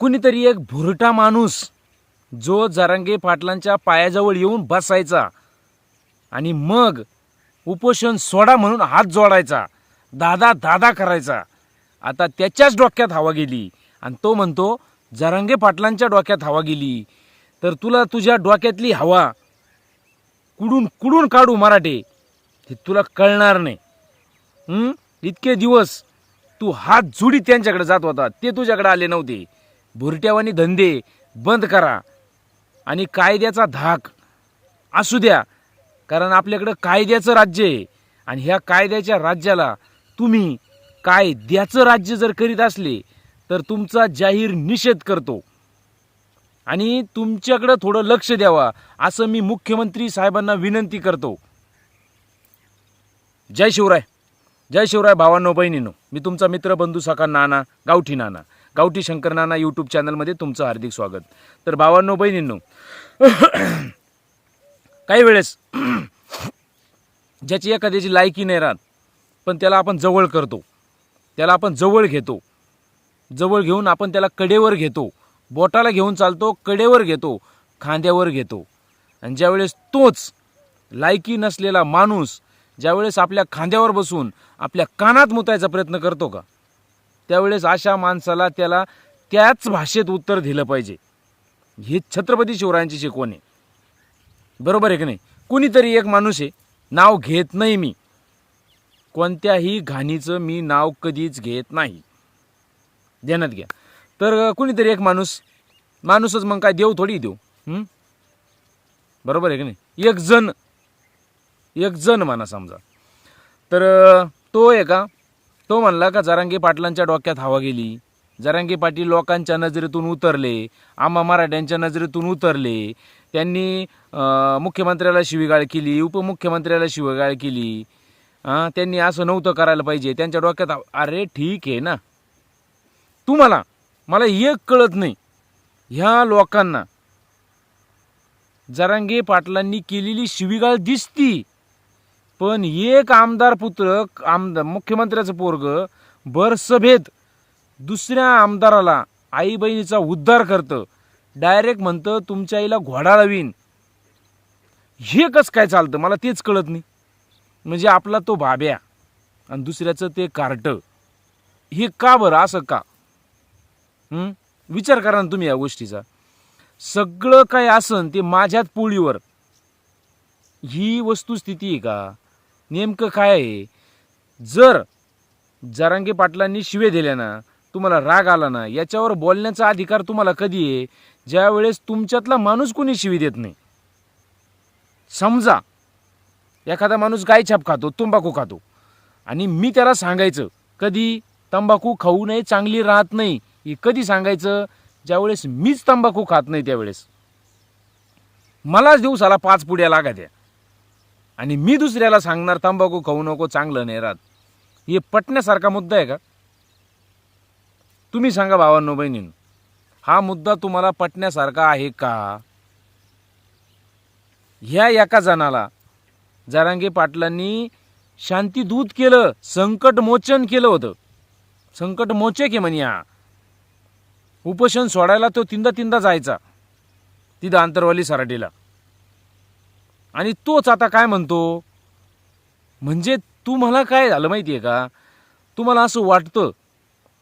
कुणीतरी एक भुरटा माणूस जो जरांगे पाटलांच्या पायाजवळ येऊन बसायचा आणि मग उपोषण सोडा म्हणून हात जोडायचा दादा दादा करायचा. आता त्याच्याच डोक्यात हवा गेली आणि तो म्हणतो जरांगे पाटलांच्या डोक्यात हवा गेली तर तुला तुझ्या डोक्यातली हवा कुडून कुडून काढू मराठे हे तुला कळणार नाही. इतके दिवस तू हात जुडी त्यांच्याकडे जात होता ते तुझ्याकडे आले नव्हते. भुरट्यावानी धंदे बंद करा आणि कायद्याचा धाक असू द्या कारण आपल्याकडं कायद्याचं राज्य आहे आणि ह्या कायद्याच्या राज्याला तुम्ही कायद्याचं राज्य जर करीत असले तर तुमचा जाहीर निषेध करतो. आणि तुमच्याकडं थोडं लक्ष द्यावा असं मी मुख्यमंत्री साहेबांना विनंती करतो. जय शिवराय. जय शिवराय भावांनो बहिणींनो. मी तुमचा मित्र बंधू सका नाना गावठी नाना. गावठी शंकरनाना यूट्यूब चॅनलमध्ये तुमचं हार्दिक स्वागत. तर भावांनो बहिणींनो काही वेळेस ज्याची एखाद्याची लायकी नाही राहत पण त्याला आपण जवळ करतो त्याला आपण जवळ घेतो जवळ घेऊन आपण त्याला कडेवर घेतो बोटाला घेऊन चालतो कडेवर घेतो खांद्यावर घेतो. आणि ज्यावेळेस तोच लायकी नसलेला माणूस ज्यावेळेस आपल्या खांद्यावर बसून आपल्या कानात मुतायचा प्रयत्न करतो का? त्यावेळेस अशा माणसाला त्याला त्याच भाषेत उत्तर दिलं पाहिजे. ही छत्रपती शिवरायांची शिकवण आहे. बरोबर आहे की नाही? कुणीतरी एक माणूस आहे नाव घेत नाही मी. कोणत्याही घाणीचं मी नाव कधीच घेत नाही. ध्यानात घ्या. तर कुणीतरी एक माणूस माणूसच मग काय देव थोडी देऊ बरोबर आहे की नाही? एक जण एक जण म्हणा समजा. तर तो आहे का? तो म्हणला का जरांगे पाटलांच्या डोक्यात हवा गेली. जरांगे पाटील लोकांच्या नजरेतून उतरले आम्हा मराठ्यांच्या नजरेतून उतरले. त्यांनी मुख्यमंत्र्याला शिवीगाळ केली उपमुख्यमंत्र्याला शिवीगाळ केली. त्यांनी असं नव्हतं करायला पाहिजे. त्यांच्या डोक्यात अरे ठीक आहे ना. तुम्हाला मला एक कळत नाही. ह्या लोकांना जरांगे पाटलांनी केलेली शिवीगाळ दिसती. पण एक आमदार पुत्र आमदार मुख्यमंत्र्याचं पोरग भरसभेत दुसऱ्या आमदाराला आई बहिणीचा उद्धार करतं डायरेक्ट म्हणतं तुमच्या आईला घोडा लावीन. हे कसं काय चालतं? मला तेच कळत नाही. म्हणजे आपला तो भाब्या आणि दुसऱ्याचं ते कार्ट हे का बरं? असं का? विचार करा ना तुम्ही या गोष्टीचा. सगळं काय असन ते माझ्यात पोळीवर. ही वस्तुस्थिती आहे का? नेमकं काय आहे? जर जरांगे पाटलांनी शिवे दिल्या ना तुम्हाला राग आला ना याच्यावर बोलण्याचा अधिकार तुम्हाला कधी आहे? ज्यावेळेस तुमच्यातला माणूस कोणी शिवी देत नाही. समजा एखादा माणूस गायछाप खातो तंबाखू खातो आणि मी त्याला सांगायचं कधी तंबाखू खाऊ नये चांगली राहत नाही हे कधी सांगायचं? ज्यावेळेस मीच तंबाखू खात नाही त्यावेळेस. मलाच दिवसाला पाच पुड्या लागा द्या. आणि मी दुसऱ्याला सांगणार तंबाखू खाऊ नको चांगलं नाही राहत. हे पटण्यासारखा मुद्दा आहे का? तुम्ही सांगा भावांनो बहिणींनो. हा मुद्दा तुम्हाला पटण्यासारखा आहे का? ह्या एका जणाला जरांगे पाटलांनी शांतीदूत केलं संकटमोचन केलं होतं. संकट मोचक आहे म्हणे हा. उपोषण सोडायला तो तिंदा तिंदा जायचा तिथं आंतरवाली सराटीला. आणि तोच आता काय म्हणतो? म्हणजे तुम्हाला काय झालं माहिती आहे का तुम्हाला असं वाटतं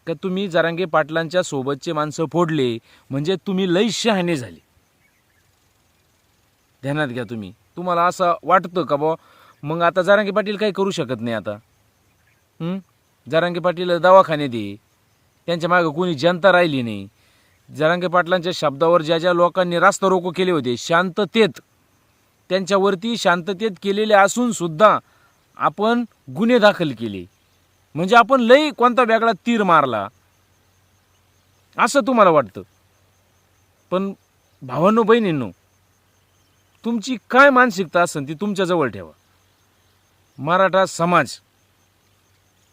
का तुम्ही जरांगे पाटलांच्या सोबतचे माणसं फोडले म्हणजे तुम्ही लई शहाणे झाले. ध्यानात घ्या तुम्ही. तुम्हाला असं वाटतं का बा? मग आता जरांगे पाटील काही करू शकत नाही आता? जारांगे जरांगे पाटील दवाखाने दे त्यांच्या मागं कोणी जनता राहिली नाही. जरांगे पाटलांच्या शब्दावर ज्या ज्या लोकांनी रास्ता रोको केले होते शांततेत त्यांच्यावरती शांततेत केलेले असून सुद्धा आपण गुन्हे दाखल केले. म्हणजे आपण लई कोणता वेगळा तीर मारला. असं तुम्हाला वाटतं. पण भावांनो बहिणींनो तुमची काय मानसिकता असेल ती तुमच्याजवळ ठेवा. मराठा समाज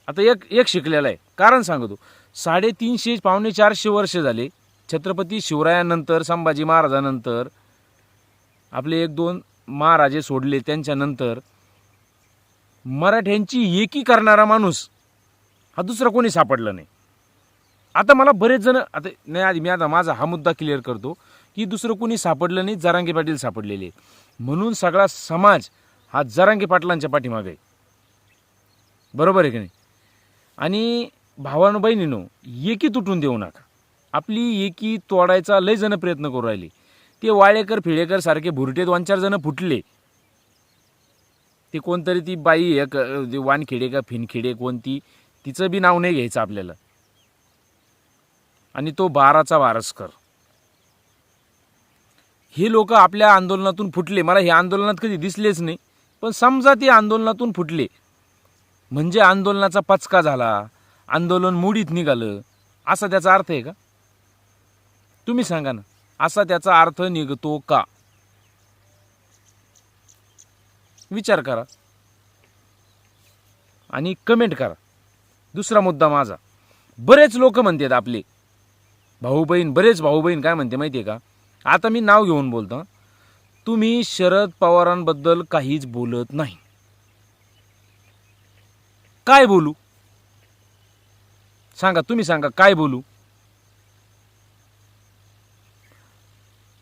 आता एक एक शिकलेला आहे. कारण सांगतो साडेतीनशे पावणे चारशे वर्ष झाले छत्रपती शिवरायानंतर संभाजी महाराजानंतर आपले एक दोन महाराजे सोडले त्यांच्यानंतर मराठ्यांची एकी करणारा माणूस हा दुसरा कोणी सापडला नाही. आता मला बरेच जण आता नाही आधी मी आता माझा हा मुद्दा क्लिअर करतो की दुसरं कोणी सापडलं नाही जरांगे पाटील सापडलेले म्हणून सगळा समाज हा जरांगे पाटलांच्या पाठीमागे आहे. बरोबर आहे की नाही? आणि भावानो बहिणीनो एकी तुटून देऊ नका. आपली एकी तोडायचा लय जण प्रयत्न करू राहिले. ते वाळेकर फिळेकर सारखे भुरटे दोन चार जण फुटले. ते कोणतरी ती बाई एक अ, वानखेडे का फिनखेडे कोणती तिचं बी नाव नाही घ्यायचं आपल्याला. आणि तो बाराचा वारसकर. हे लोक आपल्या आंदोलनातून फुटले. मला हे आंदोलनात कधी दिसलेच नाही पण समजा ते आंदोलनातून फुटले. म्हणजे आंदोलनाचा पचका झाला आंदोलन मुडीत निघालं असा त्याचा अर्थ आहे का? तुम्ही सांगा ना. असा त्याचा अर्थ निघतो का? विचार करा. आणि कमेंट करा. दुसरा मुद्दा माझा. बरेच लोक म्हणतात आपले. भाऊ बहीण बरेच भाऊ बहीण काय म्हणते माहिती आहे का? आता मी नाव घेऊन बोलतो. तुम्ही शरद पवारांबद्दल काहीच बोलत नाही. काय बोलू? सांगा तुम्ही सांगा काय बोलू?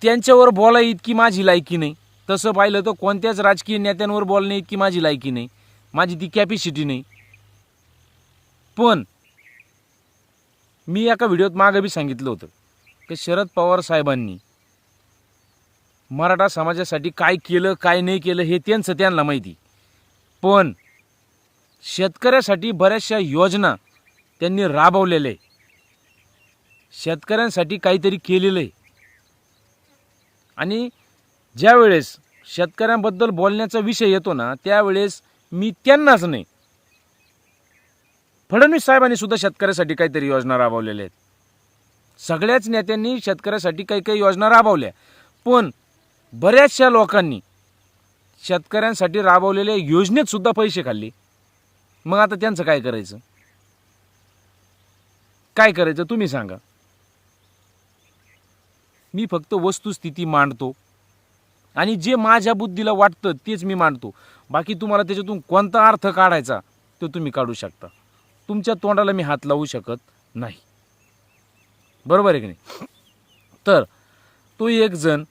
त्यांच्यावर बोला इतकी माझी लायकी नाही. तसं पाहिलं तर कोणत्याच राजकीय नेत्यांवर बोलणे इतकी माझी लायकी नाही. माझी ती कॅपॅसिटी नाही. पण मी एका व्हिडिओत मागं बी सांगितलं होतं की शरद पवार साहेबांनी मराठा समाजासाठी काय केलं काय नाही केलं हे त्यांचं त्यांना माहिती. पण शेतकऱ्यासाठी बऱ्याचशा योजना त्यांनी राबवलेल्या आहे शेतकऱ्यांसाठी काहीतरी केलेलं आहे. आणि ज्यावेळेस शेतकऱ्यांबद्दल बोलण्याचा विषय येतो ना त्यावेळेस मी त्यांनाच नाही. फडणवीस साहेबांनी सुद्धा शेतकऱ्यासाठी काहीतरी योजना राबवलेल्या आहेत. सगळ्याच नेत्यांनी शेतकऱ्यासाठी काही काही योजना राबवल्या. पण बऱ्याचशा लोकांनी शेतकऱ्यांसाठी राबवलेल्या योजनेत सुद्धा पैसे खाल्ले. मग आता त्यांचं काय करायचं? काय करायचं? तुम्ही सांगा. मी फक्त वस्तुस्थिती मांडतो. आणि जे माझ्या बुद्धीला वाटतं तेच मी मांडतो. बाकी तुम्हाला त्याच्यातून कोणता अर्थ काढायचा तो तुम्ही काढू शकता. तुमच्या तोंडाला मी हात लावू शकत नाही. बरोबर आहे की नाही? तर तो एक जण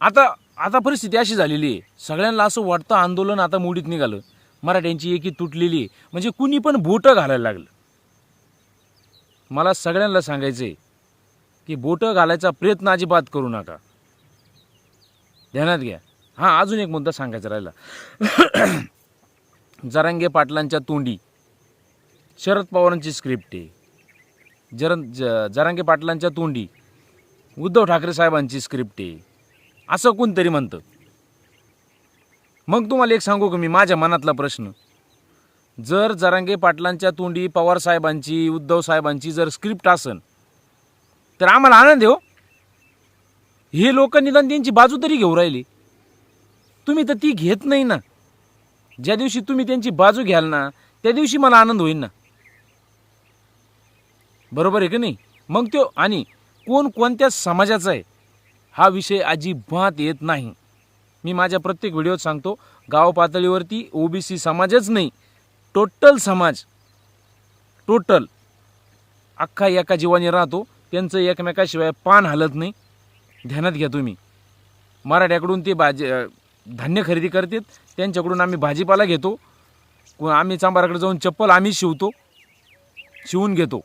आता आता परिस्थिती अशी झालेली आहे. सगळ्यांना असं वाटतं आंदोलन आता मोडीत निघालं. मराठ्यांची एकी तुटलेली आहे. म्हणजे कुणी पण बोटं घालायला लागलं. मला सगळ्यांना सांगायचं आहे की बोटं घालायचा प्रयत्न अजिबात करू नका. ध्यानात घ्या. हां अजून एक मुद्दा सांगायचा राहिला. जरांगे पाटलांच्या तोंडी. शरद पवारांची स्क्रिप्ट आहे. जर ज जरांगे पाटलांच्या तोंडी. उद्धव ठाकरे साहेबांची स्क्रिप्ट आहे. असं कोणतरी म्हणतं. मग तुम्हाला एक सांगू का मी? माझ्या मनातला प्रश्न. जर जरांगे पाटलांच्या तोंडी पवार साहेबांची उद्धव साहेबांची जर स्क्रिप्ट असन तर आम्हाला आनंद हो. हे लोक निदान त्यांची बाजू तरी घेऊ राहिली. तुम्ही तर ती घेत नाही ना. ज्या दिवशी तुम्ही त्यांची बाजू घ्याल ना त्या दिवशी मला आनंद होईल ना. बरोबर आहे की नाही? मग तो आणि कोण कोणत्या समाजाचा आहे हा विषय अजिबात येत नाही. मी माझ्या प्रत्येक व्हिडिओत सांगतो गाव पातळीवरती ओबीसी समाजच नाही टोटल समाज टोटल अख्खा एका जीवाने राहतो. त्यांचं एकमेकाशिवाय पान हलत नाही. ध्यानात घ्या तुम्ही. मराठ्याकडून ते भाजी धान्य खरेदी करतात. त्यांच्याकडून आम्ही भाजीपाला घेतो. आम्ही चांबाराकडे जाऊन चप्पल आम्ही शिवतो. शिवून घेतो.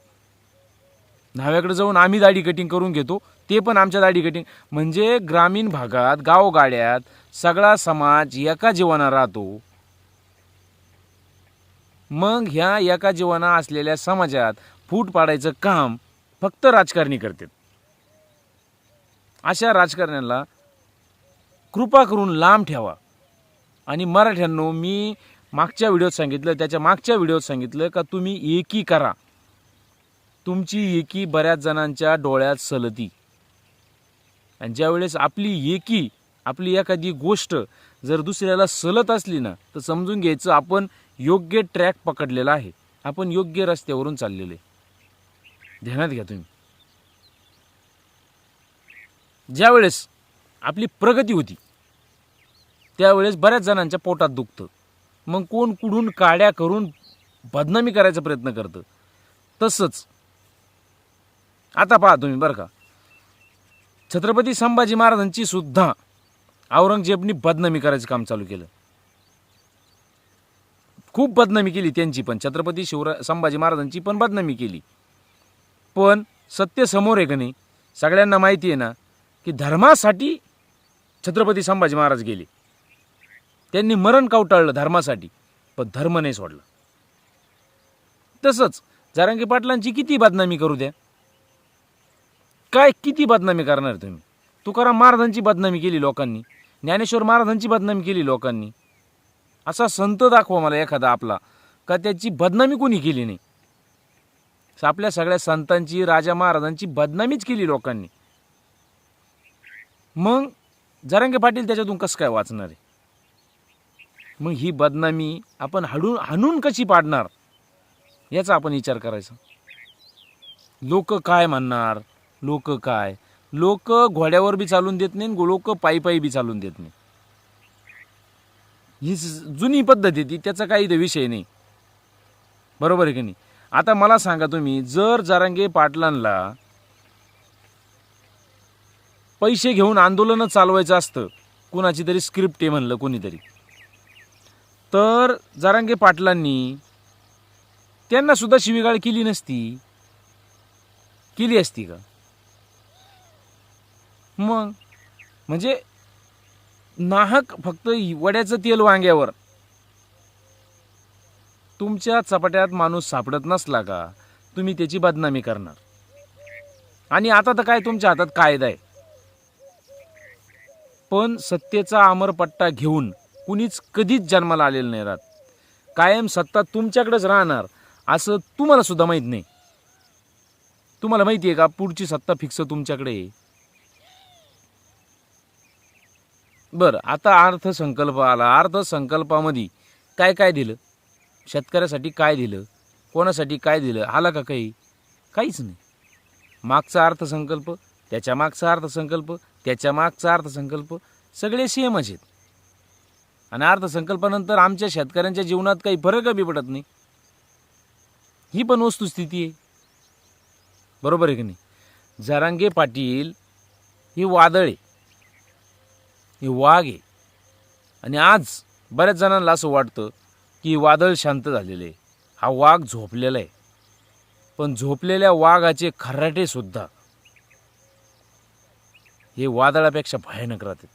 न्हाव्याकडे जाऊन आम्ही दाढी कटिंग करून घेतो. ते पण आमच्या दाढी कटिंग. म्हणजे ग्रामीण भागात गावगाड्यात सगळा समाज एका जीवाना राहतो. मग ह्या एका जीवाना असलेल्या समाजात फूट पाडायचं काम फक्त राजकारणी करतात. अशा राजकारण्याला कृपा करून लांब ठेवा. आणि मराठ्यांनो मी मागच्या व्हिडिओत सांगितलं त्याच्या मागच्या व्हिडिओत सांगितलं का तुम्ही एकी करा. तुमची एकी बऱ्याच जणांच्या डोळ्यात सलती. आणि ज्यावेळेस आपली एकी आपली एखादी गोष्ट जर दुसऱ्याला सलत असली ना तर समजून घ्यायचं आपण योग्य ट्रॅक पकडलेला आहे. आपण योग्य रस्त्यावरून चाललेले ध्यानात घ्या तुम्ही. ज्यावेळेस आपली प्रगती होती त्यावेळेस बऱ्याच जणांच्या पोटात दुखतं. मग कोण कुडून काड्या करून बदनामी करायचा प्रयत्न करतं. तसंच आता पहा तुम्ही बरं का. छत्रपती संभाजी महाराजांची सुद्धा औरंगजेबनी बदनामी करायचं काम चालू केलं. खूप बदनामी केली त्यांची पण. छत्रपती शिवरा संभाजी महाराजांची पण बदनामी केली. पण सत्य समोर आहे का नाही सगळ्यांना माहिती आहे ना की धर्मासाठी छत्रपती संभाजी महाराज गेले. त्यांनी मरण कवटाळलं धर्मासाठी? पण धर्म नाही सोडला. तसंच जारांगी पाटलांची किती बदनामी करू द्या? काय किती बदनामी करणार तुम्ही? तुकाराम महाराजांची बदनामी केली लोकांनी ज्ञानेश्वर महाराजांची बदनामी केली लोकांनी. असा संत दाखवा मला एखादा आपला का त्याची बदनामी कोणी केली नाही? आपल्या सगळ्या संतांची राजा महाराजांची बदनामीच केली लोकांनी. मग जरांगे पाटील त्याच्यातून कसं काय वाचणार आहे? मग ही बदनामी आपण हाडून हाणून कशी पाडणार? याचा आपण विचार करायचा. लोक काय म्हणणार? लोक काय? लोक घोड्यावर बी चालून देत नाही लोक पायी पायी बी चालून देत नाही ही जुनी पद्धत आहे ती त्याचा काही विषय नाही. बरोबर आहे की नाही? आता मला सांगा तुम्ही जर जारांगे पाटलांना पैसे घेऊन आंदोलनं चालवायचं असतं कुणाची तरी स्क्रिप्ट आहे म्हणलं कोणीतरी तर जारांगे पाटलांनी त्यांना सुद्धा शिवीगाळ केली नसती. केली असती का? मग म्हणजे नाहक फक्त वड्याचं तेल वांग्यावर तुमच्या चपाट्यात माणूस सापडत नसला का? तुम्ही त्याची बदनामी करणार. आणि आता तर काय तुमच्या हातात कायदा आहे? पण सत्तेचा अमरपट्टा घेऊन कुणीच कधीच जन्माला आलेलं नाही राहत. कायम सत्ता तुमच्याकडेच राहणार असं तुम्हाला सुद्धा माहीत नाही. तुम्हाला माहिती आहे का पुढची सत्ता फिक्स तुमच्याकडे आहे? बरं आता अर्थसंकल्प आला. अर्थसंकल्पामध्ये काय काय दिलं? शेतकऱ्यासाठी काय दिलं? कोणासाठी काय दिलं? आला का काही? काहीच नाही. मागचा अर्थसंकल्प त्याच्या मागचा अर्थसंकल्प त्याच्या मागचा अर्थसंकल्प सगळे सेमच आहेत. आणि अर्थसंकल्पानंतर आमच्या शेतकऱ्यांच्या जीवनात काही फरक बी पडत नाही. ही पण वस्तुस्थिती आहे. बरोबर आहे की नाही? जरांगे पाटील ही वादळ आहे. ही वाघ आहे. आणि आज बऱ्याच जणांना असं वाटतं की वादळ शांत झालेले आहे. हा वाघ झोपलेला आहे. पण झोपलेल्या वाघाचे खर्राटेसुद्धा हे वादळापेक्षा भयानक राहतात.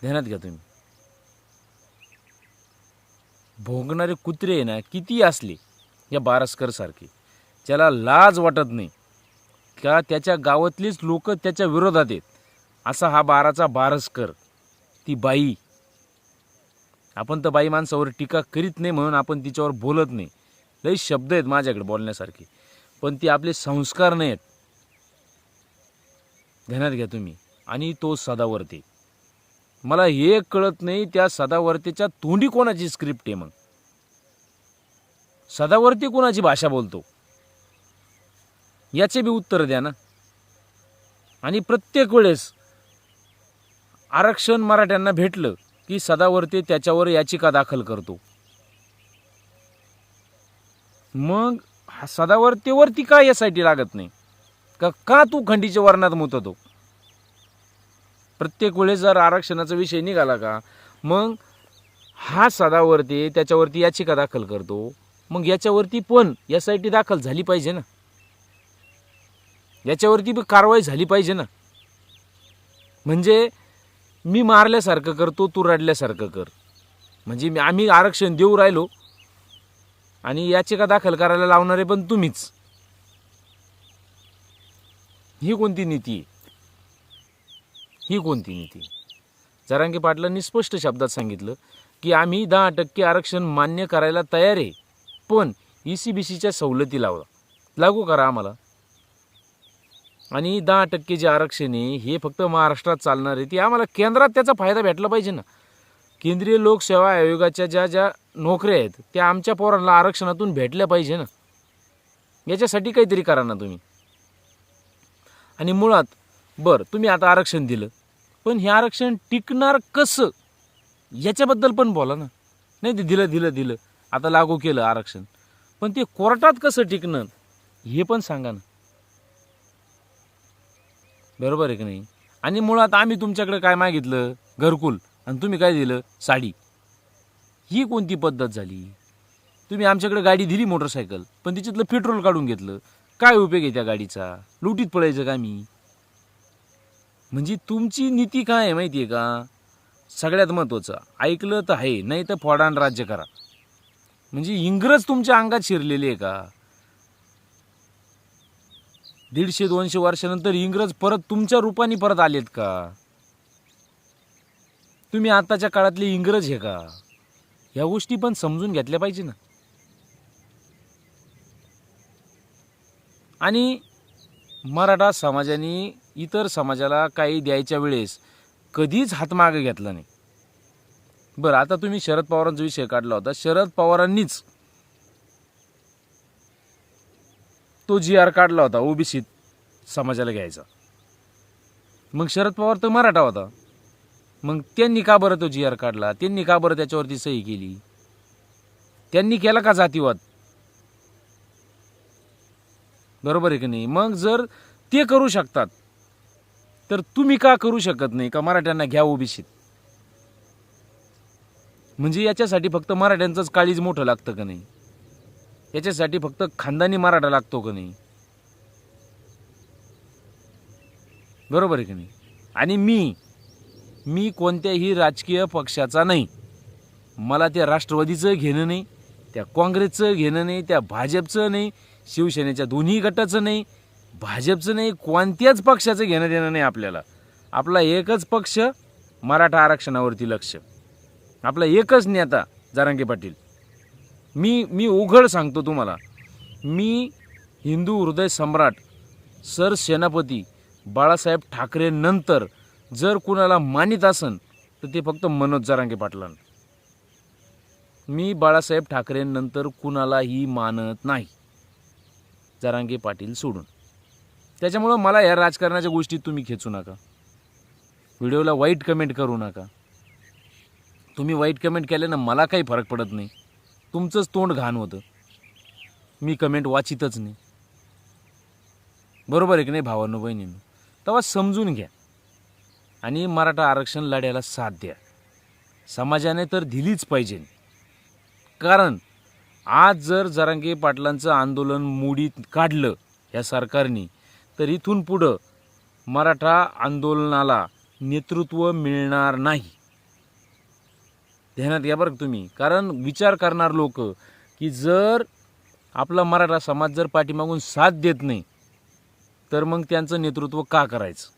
ध्यानात घ्या तुम्ही. भोंगणारे कुत्रे आहे ना किती असले या बारसकर सारखे. त्याला लाज वाटत नाही. का त्याच्या गावातलीच लोक त्याच्या विरोधात आहेत. असा हा बाराचा बारसकर ती बाई. आपण तर बाई माणसावर टीका करीत नाही म्हणून आपण तिच्यावर बोलत नाही. लई शब्द आहेत माझ्याकडे बोलण्यासारखे. पण ती आपले संस्कार नाही आहेत ध्यानात घ्या तुम्ही. आणि तो सदावर्ते. मला हे कळत नाही त्या सदावर्तेच्या तोंडी कोणाची स्क्रिप्ट आहे मग? सदावर्ती कोणाची भाषा बोलतो? याचे बी उत्तर द्या ना. आणि प्रत्येक वेळेस आरक्षण मराठ्यांना भेटलं की सदावर्ते त्याच्यावर याचिका दाखल करतो. मग हा सदावर्तेवरती का यासाठी लागत नाही? का का तू खंडीच्या वर्णात मुततो? प्रत्येक वेळेस जर आरक्षणाचा विषय निघाला का मग हा सदावर्ते त्याच्यावरती याचिका दाखल करतो. मग याच्यावरती पण एस आय टी दाखल झाली पाहिजे ना? याच्यावरती बी कारवाई झाली पाहिजे ना? म्हणजे मी मारल्यासारखं करतो तू रडल्यासारखं कर. म्हणजे मी आम्ही आरक्षण देऊ राहिलो आणि याचिका दाखल करायला लावणारे पण तुम्हीच. ही कोणती नीती आहे? ही कोणती नीती जरांगे पाटलांनी स्पष्ट शब्दात सांगितलं की आम्ही दहा टक्के आरक्षण मान्य करायला तयार आहे पण ई सी बी सीच्या सवलती लावा लागू करा आम्हाला. आणि दहा टक्के जे आरक्षण आहे हे फक्त महाराष्ट्रात चालणार आहे. ती आम्हाला केंद्रात त्याचा फायदा भेटला पाहिजे ना. केंद्रीय लोकसेवा आयोगाच्या ज्या ज्या नोकऱ्या आहेत त्या आमच्या पोरांना आरक्षणातून भेटल्या पाहिजे ना. याच्यासाठी काहीतरी करा ना तुम्ही. आणि मुळात बरं तुम्ही आता आरक्षण दिलं पण हे आरक्षण टिकणार कसं? याच्याबद्दल पण बोला ना. नाही ते दिलं दिलं दिलं. आता लागू केलं आरक्षण. पण ते कोर्टात कसं टिकणं हे पण सांगा ना. बरोबर आहे की नाही? आणि मुळात आम्ही तुमच्याकडे काय मागितलं? घरकुल. आणि तुम्ही काय दिलं? साडी. ही कोणती पद्धत झाली? तुम्ही आमच्याकडे गाडी दिली मोटरसायकल पण तिच्यातलं पेट्रोल काढून घेतलं. काय उपयोग आहे त्या गाडीचा? लुटीत पळायचं का मी म्हणजे तुमची नीती काय आहे माहिती आहे का? सगळ्यात महत्त्वाचं ऐकलं तर आहे नाही तर फोडाण राज्य करा. म्हणजे इंग्रज तुमच्या अंगात शिरलेले आहे का? दीडशे दोनशे वर्षानंतर इंग्रज परत तुमच्या रूपाने परत आलेत का? तुम्ही आताच्या काळातले इंग्रज हे का? ह्या गोष्टी पण समजून घेतल्या पाहिजे ना. आणि मराठा समाजाने इतर समाजाला काही द्यायच्या वेळेस कधीच हातमागे घेतला नाही. बरं आता तुम्ही शरद पवारांचा विषय काढला होता. शरद पवारांनीच तो जी आर काढला होता ओबीसीत समाजाला घ्यायचा. मग शरद पवार तर मराठा होता. मग त्यांनी का बरं तो जी आर काढला? त्यांनी का बरं त्याच्यावरती सही केली? त्यांनी केला का जातीवाद? बरोबर आहे की नाही? मग जर ते करू शकतात तर तुम्ही का करू शकत नाही? का मराठ्यांना घ्या ओबीसीत म्हणजे याच्यासाठी फक्त मराठ्यांचंच काळीज मोठं लागतं का नाही? याच्यासाठी फक्त खानदानी मराठा लागतो का नाही? बरोबर आहे की नाही? आणि मी मी कोणत्याही राजकीय पक्षाचा नाही. मला त्या राष्ट्रवादीचं घेणं नाही त्या काँग्रेसचं घेणं नाही त्या भाजपचं नाही शिवसेनेच्या दोन्ही गटाचं नाही भाजपचं नाही कोणत्याच पक्षाचं घेणं देणं नाही आपल्याला. आपला एकच पक्ष मराठा आरक्षणावरती लक्ष. आपला एकच नेता जारांगे पाटील. मी मी उघड सांगतो तुम्हाला. मी हिंदू हृदय सम्राट सर सेनापती बाळासाहेब ठाकरेंनंतर जर कुणाला मानित असन तर ते फक्त मनोज जरांगे पाटलां मी बाळासाहेब ठाकरेंनंतर कुणालाही मानत नाही. जरांगे पाटील सोडून. त्याच्यामुळं मला या राजकारणाच्या गोष्टीत तुम्ही खेचू नका. व्हिडिओला वाईट कमेंट करू नका. तुम्ही वाईट कमेंट केल्यानं मला काही फरक पडत नाही. तुमचंच तोंड घाण होतं. मी कमेंट वाचितच नाही. बरोबर आहे की नाही भावांनो बहिणीनं? तेव्हा समजून घ्या. आणि मराठा आरक्षण लढ्याला साथ द्या. समाजाने तर दिलीच पाहिजे. कारण आज जर जरांगे पाटलांचं आंदोलन मोडीत काढलं या सरकारने तर इथून पुढं मराठा आंदोलनाला नेतृत्व मिळणार नाही. ध्यानात घ्या बरं तुम्ही. कारण विचार करणार लोक की जर आपला मराठा समाज जर पाठीमागून साथ देत नाही तर मग त्यांचं नेतृत्व का करायचं?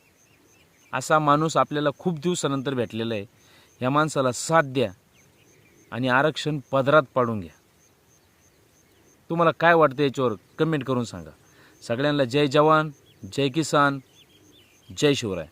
असा माणूस आपल्याला खूप दिवसानंतर भेटलेला आहे. या माणसाला साथ द्या आणि आरक्षण पदरात पाडून घ्या. तुम्हाला काय वाटतं याच्यावर कमेंट करून सांगा. सगळ्यांना जय जवान जय किसान जय शिवराय.